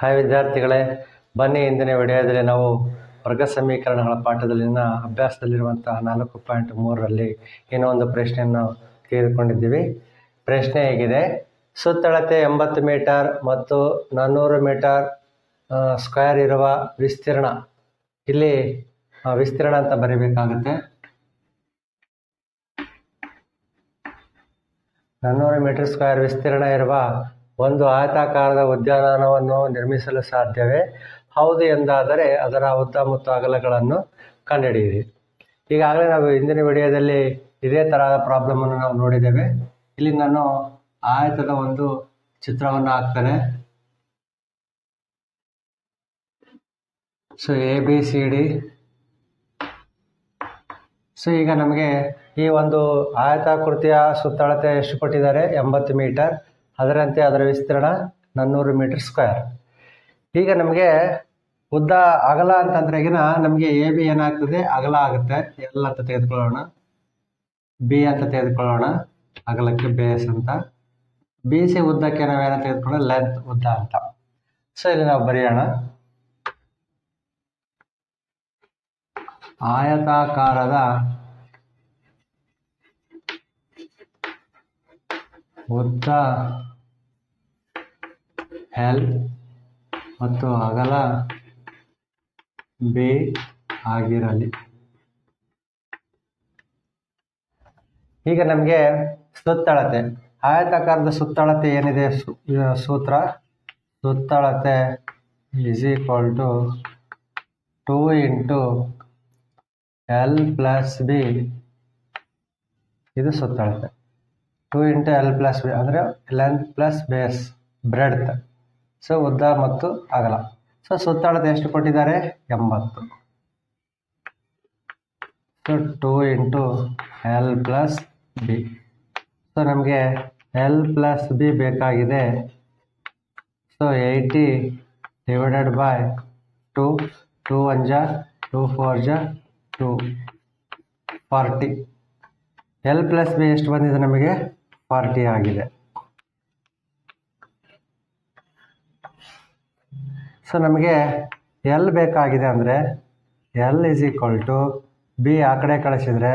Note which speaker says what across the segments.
Speaker 1: Hi ವಿದ್ಯಾರ್ಥಿಗಳೇ, ಬನ್ನಿ ಇಂದಿನ ವಿಡಿಯೋದಲ್ಲಿ ನಾವು ವರ್ಗ ಸಮೀಕರಣಗಳ ಪಾಠದಲ್ಲಿನ ಅಭ್ಯಾಸದಲ್ಲಿರುವಂತಹ ನಾಲ್ಕು ಪಾಯಿಂಟ್ ಮೂರರಲ್ಲಿ ಏನೋ ಒಂದು ಪ್ರಶ್ನೆಯನ್ನು ತೆಗೆದುಕೊಂಡಿದ್ದೀವಿ. ಪ್ರಶ್ನೆ ಹೇಗಿದೆ, ಸುತ್ತಳತೆ ಎಂಬತ್ತು ಮೀಟರ್ ಮತ್ತು ನಾನ್ನೂರು ಮೀಟರ್ ಸ್ಕ್ವೇರ್ ಇರುವ ವಿಸ್ತೀರ್ಣ, ಇಲ್ಲಿ ವಿಸ್ತೀರ್ಣ ಅಂತ ಬರೀಬೇಕಾಗುತ್ತೆ. ನಾನ್ನೂರು ಮೀಟರ್ ಸ್ಕ್ವೇರ್ ವಿಸ್ತೀರ್ಣ ಇರುವ ಒಂದು ಆಯತಾಕಾರದ ಉದ್ಯಾನವನವನ್ನು ನಿರ್ಮಿಸಲು ಸಾಧ್ಯವೇ? ಹೌದು ಎಂದಾದರೆ ಅದರ ಉದ್ದ ಮತ್ತು ಅಗಲಗಳನ್ನು ಕಂಡುಹಿಡಿಯಿರಿ. ಈಗಾಗಲೇ ನಾವು ಹಿಂದಿನ ವಿಡಿಯೋದಲ್ಲಿ ಇದೇ ತರಹದ ಪ್ರಾಬ್ಲಮನ್ನು ನಾವು ನೋಡಿದ್ದೇವೆ. ಇಲ್ಲಿ ನಾನು ಆಯತದ ಒಂದು ಚಿತ್ರವನ್ನು ಹಾಕ್ತೇನೆ. So A B C D so ಈಗ ನಮಗೆ ಈ ಒಂದು ಆಯತಾಕೃತಿಯ ಸುತ್ತಳತೆ ಎಷ್ಟು ಕೊಟ್ಟಿದ್ದಾರೆ? ಎಂಬತ್ತು ಮೀಟರ್. ಅದರಂತೆ ಅದರ ವಿಸ್ತೀರ್ಣ ನಾನ್ನೂರು ಮೀಟರ್ ಸ್ಕ್ವೇರ್ ಈಗ ನಮಗೆ ಉದ್ದ ಅಗಲ ಅಂತಂದ್ರೆಗಿನ ನಮಗೆ ಎ ಬಿ ಏನಾಗ್ತದೆ? ಅಗಲ ಆಗುತ್ತೆ. ಎಲ್ ಅಂತ ತೆಗೆದುಕೊಳ್ಳೋಣ. ಬಿ ಅಂತ ತೆಗೆದುಕೊಳ್ಳೋಣ. ಅಗಲಕ್ಕೆ ಬೇಸ್ ಅಂತ. ಬಿ ಸಿ ಉದ್ದಕ್ಕೆ ನಾವೇನ ತೆಗೆದುಕೊಳ್ಳೋಣ ಲೆಂತ್ ಉದ್ದ ಅಂತ. ಸೊ ಇಲ್ಲಿ ನಾವು ಬರೆಯೋಣ. ಆಯತಾಕಾರದ ಉದ್ದ ಎಲ್ ಮತ್ತು ಅಗಲ ಬಿ ಆಗಿರಲಿ. ಈಗ ನಮಗೆ ಸುತ್ತಳತೆ. ಆಯತಾಕಾರದ ಸುತ್ತಳತೆ ಏನಿದೆ? ಸೂತ್ರ. ಸುತ್ತಳತೆ is equal to two into L plus B ಇದು ಸುತ್ತಳತೆ. Two into L plus B ಅಂದರೆ length plus base breadth so ಉದ್ದ ಮತ್ತು ಅಗಲ. ಸೊ ಸುತ್ತಳತೆ ಎಷ್ಟು ಕೊಟ್ಟಿದ್ದಾರೆ? ಎಂಬತ್ತು. So two into L plus B so ನಮಗೆ ಎಲ್ ಪ್ಲಸ್ ಬಿ ಬೇಕಾಗಿದೆ. So eighty divided by two two one ಜ ಟೂ ಫೋರ್ ಜ two forty L plus B ಎಷ್ಟು ಬಂದಿದೆ ನಮಗೆ? ಫಾರ್ಟಿ ಆಗಿದೆ. ಸೊ ನಮಗೆ ಎಲ್ ಬೇಕಾಗಿದೆ ಅಂದರೆ L is equal to B ಆ ಕಡೆ ಕಳಿಸಿದರೆ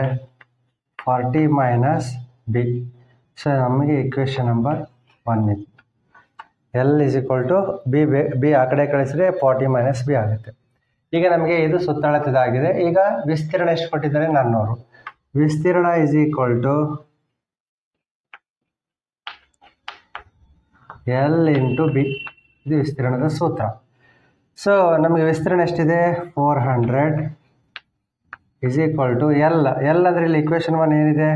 Speaker 1: ಫಾರ್ಟಿ ಮೈನಸ್ ಬಿ ಸೊ ನಮಗೆ ಇಕ್ವೇಷನ್ ನಂಬರ್ ಒನ್ ಇದೆ. L is equal to B be B ಆ ಕಡೆ ಕಳಿಸಿದ್ರೆ ಫಾರ್ಟಿ ಮೈನಸ್ ಬಿ ಆಗುತ್ತೆ. ಈಗ ನಮಗೆ ಇದು ಸುತ್ತಳತದಾಗಿದೆ ಈಗ ವಿಸ್ತೀರ್ಣ ಎಷ್ಟು ಕೊಟ್ಟಿದ್ದಾರೆ? ನಾನ್ನೂರು. ವಿಸ್ತೀರ್ಣ is equal to L into B ಇದು ವಿಸ್ತೀರ್ಣದ ಸೂತ್ರ. ಸೊ ನಮಗೆ ವಿಸ್ತೀರ್ಣ ಎಷ್ಟಿದೆ? Four hundred is equal to L L ಅಂದರೆ ಇಲ್ಲಿ ಇಕ್ವೇಷನ್ ಒನ್ ಏನಿದೆ?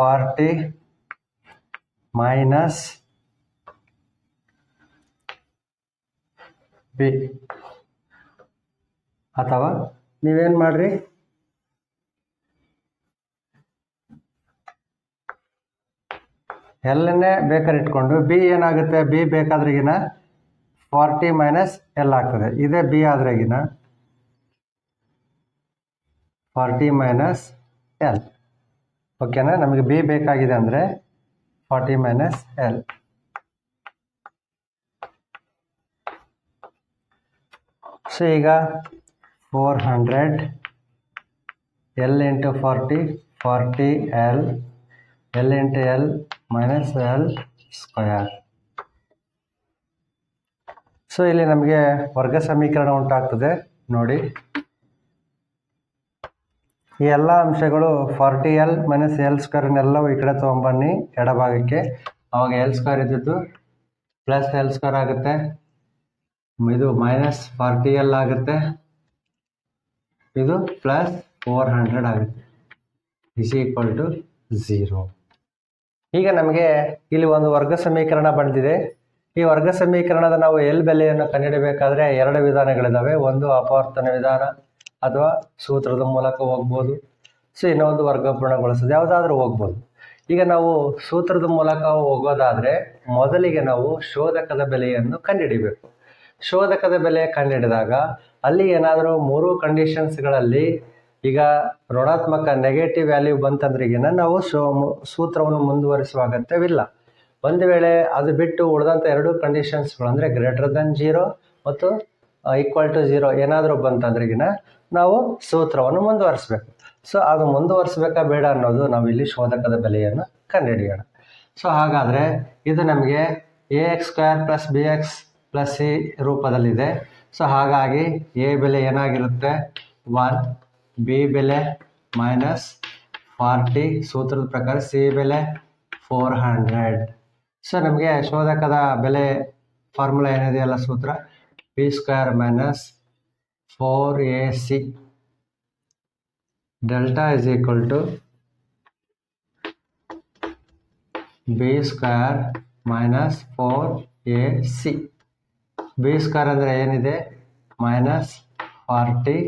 Speaker 1: ಫಾರ್ಟಿ ಮೈನಸ್ ಬಿ ಅಥವಾ ನೀವೇನು ಮಾಡ್ರಿ? ಎಲ್ಲನ್ನೇ ಬೇಕಾದ್ರೆ ಇಟ್ಕೊಂಡು ಬಿ ಏನಾಗುತ್ತೆ? ಬಿ ಬೇಕಾದ್ರೆಗಿನ ಫಾರ್ಟಿ ಮೈನಸ್ ಎಲ್ ಆಗ್ತದೆ. ಇದೇ ಬಿ ಆದ್ರೆಗಿನ ಫಾರ್ಟಿ ಮೈನಸ್ ಎಲ್ ಓಕೆನಾ ನಮಗೆ ಬಿ ಬೇಕಾಗಿದೆ ಅಂದರೆ ಫಾರ್ಟಿ ಮೈನಸ್ ಎಲ್ ಸೊ ಈಗ four hundred L into forty forty L L into L minus L square so ಇಲ್ಲಿ ನಮಗೆ ವರ್ಗ ಸಮೀಕರಣ ಉಂಟಾಗ್ತದೆ. ನೋಡಿ. ಈ ಎಲ್ಲ ಅಂಶಗಳು ಫಾರ್ಟಿ ಎಲ್ ಮೈನಸ್ ಎಲ್ ಸ್ಕ್ವೇರ್ನೆಲ್ಲವೂ ಈ ಕಡೆ ತೊಗೊಂಬನ್ನಿ ಎಡಭಾಗಕ್ಕೆ ಅವಾಗ ಎಲ್ ಸ್ಕ್ವೇರ್ ಇದ್ದಿದ್ದು ಪ್ಲಸ್ ಎಲ್ ಸ್ಕ್ವೇರ್ ಆಗುತ್ತೆ. ಇದು ಮೈನಸ್ ಫಾರ್ಟಿ ಎಲ್ ಆಗುತ್ತೆ. ಇದು ಪ್ಲಸ್ ಫೋರ್ ಹಂಡ್ರೆಡ್ ಆಗುತ್ತೆ. ಇಸ್ ಈಕ್ವಲ್ ಟು ಝೀರೋ ಈಗ ನಮಗೆ ಇಲ್ಲಿ ಒಂದು ವರ್ಗ ಸಮೀಕರಣ ಬಂದಿದೆ. ಈ ವರ್ಗ ಸಮೀಕರಣದ ನಾವು ಎಲ್ ಬೆಲೆಯನ್ನು ಕಂಡುಹಿಡಬೇಕಾದ್ರೆ ಎರಡು ವಿಧಾನಗಳಿದ್ದಾವೆ ಒಂದು ಅಪವರ್ತನ ವಿಧಾನ ಅಥವಾ ಸೂತ್ರದ ಮೂಲಕ ಹೋಗ್ಬೋದು. ಸೊ, ಇನ್ನೊಂದು ವರ್ಗಪೂರ್ಣಗೊಳಿಸೋದು ಯಾವುದಾದ್ರೂ ಹೋಗ್ಬೋದು. ಈಗ ನಾವು ಸೂತ್ರದ ಮೂಲಕ ಹೋಗೋದಾದರೆ ಮೊದಲಿಗೆ ನಾವು ಶೋಧಕದ ಬೆಲೆಯನ್ನು ಕಂಡುಹಿಡಿಬೇಕು. ಶೋಧಕದ ಬೆಲೆ ಕಂಡುಹಿಡಿದಾಗ ಅಲ್ಲಿ ಏನಾದರೂ ಮೂರು ಕಂಡೀಷನ್ಸ್ಗಳಲ್ಲಿ ಈಗ ಋಣಾತ್ಮಕ ನೆಗೆಟಿವ್ ವ್ಯಾಲ್ಯೂ ಬಂತಂದ್ರಿಗಿನ ನಾವು ಸೂತ್ರವನ್ನು ಮುಂದುವರಿಸುವ ಅಗತ್ಯವಿಲ್ಲ ಒಂದು ವೇಳೆ ಅದು ಬಿಟ್ಟು ಉಳಿದಂಥ ಎರಡು ಕಂಡೀಷನ್ಸ್ಗಳು ಅಂದರೆ ಗ್ರೇಟರ್ ದೆನ್ ಜೀರೋ ಮತ್ತು ಈಕ್ವಲ್ ಟು ಜೀರೋ ಏನಾದರೂ ಬಂತಂದ್ರಿಗಿನ ನಾವು ಸೂತ್ರವನ್ನು ಮುಂದುವರಿಸ್ಬೇಕು. ಸೊ, ಅದು ಮುಂದುವರಿಸ್ಬೇಕಾ ಬೇಡ ಅನ್ನೋದು ನಾವು ಇಲ್ಲಿ ಶೋಧಕದ ಬೆಲೆಯನ್ನು ಕಂಡುಹಿಡಿಯೋಣ. ಸೊ, ಹಾಗಾದರೆ ಇದು ನಮಗೆ A X square plus B X plus C ರೂಪದಲ್ಲಿದೆ. ಸೊ, ಹಾಗಾಗಿ ಎ ಬೆಲೆ ಏನಾಗಿರುತ್ತೆ? ಒನ್ ಬಿ ಬೆಲೆ ಮೈನಸ್ ಫಾರ್ಟಿ ಸೂತ್ರದ ಪ್ರಕಾರ ಸಿ ಬೆಲೆ ಫೋರ್ ಹಂಡ್ರೆಡ್. ಸೊ ನಮಗೆ ಶೋಧಕದ ಬೆಲೆ ಫಾರ್ಮುಲಾ ಏನಿದೆಯಲ್ಲ ಸೂತ್ರ? B square minus four a c delta is equal to b square minus four a c b square ಅಂದರೆ ಏನಿದೆ? Minus forty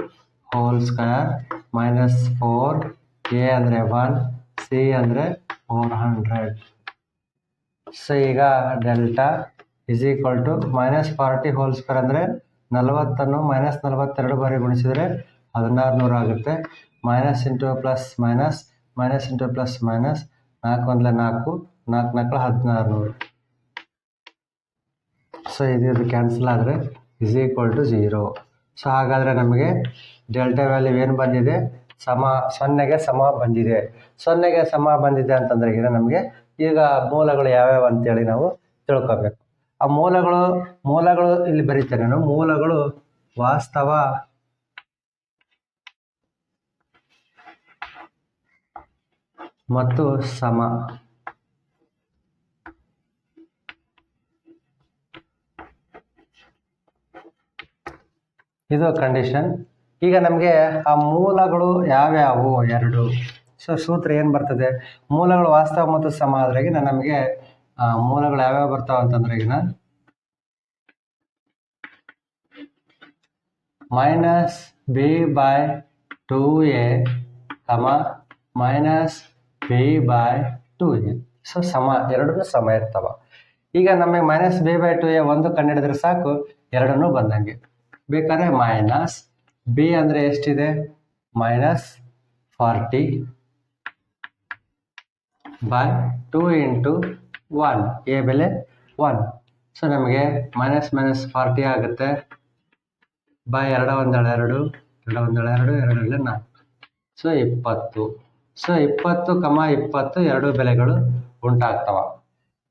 Speaker 1: whole square minus four a ಅಂದರೆ ಒನ್ ಸಿ ಅಂದರೆ four hundred so ಈಗ delta is equal to minus forty whole square ಅಂದರೆ ನಲವತ್ತನ್ನು minus ನಲವತ್ತೆರಡು ಬಾರಿ ಗುಣಿಸಿದರೆ ಹದಿನಾರು ನೂರು ಆಗುತ್ತೆ. Minus into plus minus minus into plus minus ನಾಲ್ಕು ಒಂದಲೆ ನಾಲ್ಕು ನಾಲ್ಕು ನಾಲ್ಕು ಹದಿನಾರು ನೂರು ಸೊ ಇದು ಕ್ಯಾನ್ಸಲ್ ಆದರೆ is equal to zero so ಹಾಗಾದರೆ ನಮಗೆ ಡೆಲ್ಟಾ ವ್ಯಾಲ್ಯೂ ಏನು ಬಂದಿದೆ? ಸಮ, ಸೊನ್ನೆಗೆ ಸಮ ಬಂದಿದೆ. ಸೊನ್ನೆಗೆ ಸಮ ಬಂದಿದೆ ಅಂತಂದ್ರೆ ಈಗ ನಮಗೆ ಈಗ ಮೂಲಗಳು ಯಾವ್ಯಾವ ಅಂತೇಳಿ ನಾವು ತಿಳ್ಕೊಬೇಕು. ಆ ಮೂಲಗಳು ಮೂಲಗಳು ಇಲ್ಲಿ ಬರೀತೇನೆ ನಾನು. ಮೂಲಗಳು ವಾಸ್ತವ. ಮತ್ತು ಸಮ. ಇದು ಕಂಡೀಷನ್ ಈಗ ನಮಗೆ ಆ ಮೂಲಗಳು ಯಾವ್ಯಾವು ಎರಡು? ಸೊ ಸೂತ್ರ ಏನು ಬರ್ತದೆ? ಮೂಲಗಳು ವಾಸ್ತವ ಮತ್ತು ಸಮ ಆದ್ರಾಗಿನ ನಮಗೆ ಮೂಲಗಳು ಯಾವ್ಯಾವ ಬರ್ತಾವ ಅಂತಂದ್ರೆ ಈಗಿನ minus b by two a ಸಮ minus b by two a so ಸಮ ಎರಡೂ ಸಮ ಇರ್ತಾವ. ಈಗ ನಮಗೆ minus b by two a ಒಂದು ಕಂಡಿಡಿದ್ರೆ ಸಾಕು, ಎರಡನ್ನೂ ಬಂದಂಗೆ. ಬೇಕಾದ್ರೆ ಮೈನಸ್ ಬಿ ಅಂದರೆ ಎಷ್ಟಿದೆ? Minus forty by two into one a ಬೆಲೆ ಒನ್ ಸೊ ನಮಗೆ ಮೈನಸ್ ಮೈನಸ್ ಫಾರ್ಟಿ ಆಗುತ್ತೆ. ಬೈ ಎರಡು ಒಂದೆರಡು ಎರಡು ಎರಡು ಒಂದೆರಡು ಎರಡು ಎರಡರಲ್ಲಿ ನಾಲ್ಕು. ಸೊ ಇಪ್ಪತ್ತು. ಸೊ ಇಪ್ಪತ್ತು ಕಮ ಇಪ್ಪತ್ತು ಎರಡು ಬೆಲೆಗಳು ಉಂಟಾಗ್ತವ.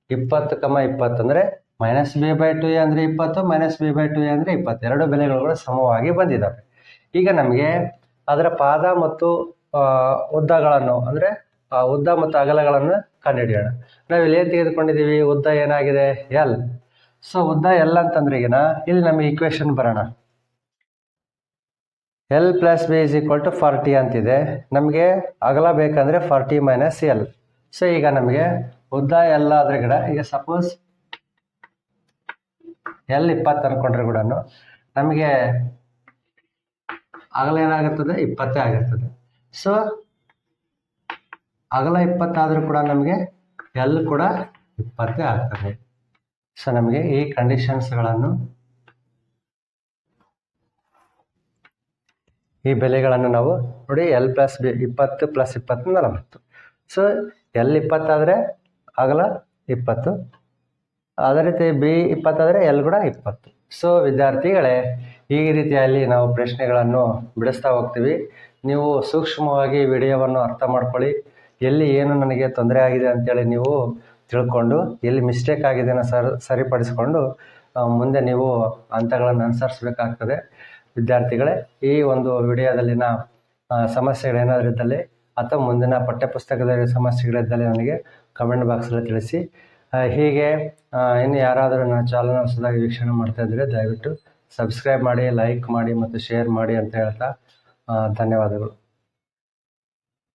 Speaker 1: ಇಪ್ಪತ್ತು ಕಮ ಇಪ್ಪತ್ತು ಅಂದರೆ minus b by two a ಅಂದರೆ ಇಪ್ಪತ್ತು minus b by two a ಅಂದರೆ ಇಪ್ಪತ್ತು. ಎರಡು ಬೆಲೆಗಳು ಕೂಡ ಸಮವಾಗಿ ಬಂದಿದ್ದಾವೆ ಈಗ ನಮಗೆ ಅದರ ಪಾದ ಮತ್ತು ಉದ್ದಗಳನ್ನು, ಅಂದರೆ ಉದ್ದ ಮತ್ತು ಅಗಲಗಳನ್ನು ಕಂಡುಹಿಡಿಯೋಣ. ನಾವು ಇಲ್ಲಿ ಏನು ತೆಗೆದುಕೊಂಡಿದ್ದೀವಿ? ಉದ್ದ ಏನಾಗಿದೆ? ಎಲ್ ಸೊ ಉದ್ದ ಎಲ್ ಅಂತಂದ್ರೆ ಈಗಿನ, ಇಲ್ಲಿ ನಮಗೆ ಇಕ್ವೇಶನ್ ಬರೋಣ. L plus b is equal to forty ಅಂತಿದೆ. ನಮಗೆ ಅಗಲ ಬೇಕಂದ್ರೆ ಫಾರ್ಟಿ ಮೈನಸ್ ಎಲ್ ಸೊ ಈಗ ನಮಗೆ ಉದ್ದ ಎಲ್ಲ ಆದ್ರೆ ಗಿಡ, ಈಗ ಸಪೋಸ್ ಎಲ್ ಇಪ್ಪತ್ತು ಅನ್ಕೊಂಡ್ರೆ ಕೂಡ ನಮಗೆ ಅಗಲ ಏನಾಗುತ್ತದೆ ಇಪ್ಪತ್ತೇ ಆಗಿರ್ತದೆ. ಸೊ ಅಗಲ ಇಪ್ಪತ್ತಾದರೂ ಕೂಡ ನಮಗೆ ಎಲ್ ಕೂಡ ಇಪ್ಪತ್ತೇ ಆಗ್ತದೆ. ಸೊ ನಮಗೆ ಈ ಕಂಡೀಷನ್ಸ್ಗಳನ್ನು ಈ ಬೆಲೆಗಳನ್ನು ನಾವು ನೋಡಿ ಎಲ್ ಪ್ಲಸ್ ಬಿ ಇಪ್ಪತ್ತು ಪ್ಲಸ್ ಇಪ್ಪತ್ತು ನಲವತ್ತು. ಸೊ ಎಲ್ ಇಪ್ಪತ್ತಾದರೆ ಅಗಲ ಇಪ್ಪತ್ತು. ಅದೇ ರೀತಿ ಬಿ ಇಪ್ಪತ್ತಾದರೆ ಎಲ್ ಕೂಡ ಇಪ್ಪತ್ತು. ಸೊ ವಿದ್ಯಾರ್ಥಿಗಳೇ ಈ ರೀತಿಯಲ್ಲಿ ನಾವು ಪ್ರಶ್ನೆಗಳನ್ನು ಬಿಡಿಸ್ತಾ ಹೋಗ್ತೀವಿ. ನೀವು ಸೂಕ್ಷ್ಮವಾಗಿ ವಿಡಿಯೋವನ್ನು ಅರ್ಥ ಮಾಡ್ಕೊಳ್ಳಿ. ಎಲ್ಲಿ ಏನು ನನಗೆ ತೊಂದರೆ ಆಗಿದೆ ಅಂತೇಳಿ ನೀವು ತಿಳ್ಕೊಂಡು, ಎಲ್ಲಿ ಮಿಸ್ಟೇಕ್ ಆಗಿದೆ ಅನ್ನೋ ಸರ್, ಸರಿಪಡಿಸಿಕೊಂಡು ಮುಂದೆ ನೀವು ಹಂತಗಳನ್ನು ಅನುಸರಿಸಬೇಕಾಗ್ತದೆ. ವಿದ್ಯಾರ್ಥಿಗಳೇ, ಈ ಒಂದು ವಿಡಿಯೋದಲ್ಲಿನ ಸಮಸ್ಯೆಗಳೇನಾದರೂ ಇದ್ದಲ್ಲಿ ಅಥವಾ ಮುಂದಿನ ಪಠ್ಯಪುಸ್ತಕದಲ್ಲಿ ಸಮಸ್ಯೆಗಳಿದ್ದಲ್ಲಿ ನನಗೆ ಕಮೆಂಟ್ ಬಾಕ್ಸಲ್ಲಿ ತಿಳಿಸಿ. ಹೀಗೆ ಇನ್ನು ಯಾರಾದರೂ ನಾನು ಚಾಲನಾ ಹೊಸದಾಗಿ ವೀಕ್ಷಣೆ ಮಾಡ್ತಾ ಇದ್ದರೆ ದಯವಿಟ್ಟು ಸಬ್ಸ್ಕ್ರೈಬ್ ಮಾಡಿ ಲೈಕ್ ಮಾಡಿ ಮತ್ತು ಶೇರ್ ಮಾಡಿ ಅಂತ ಹೇಳ್ತಾ ಧನ್ಯವಾದಗಳು.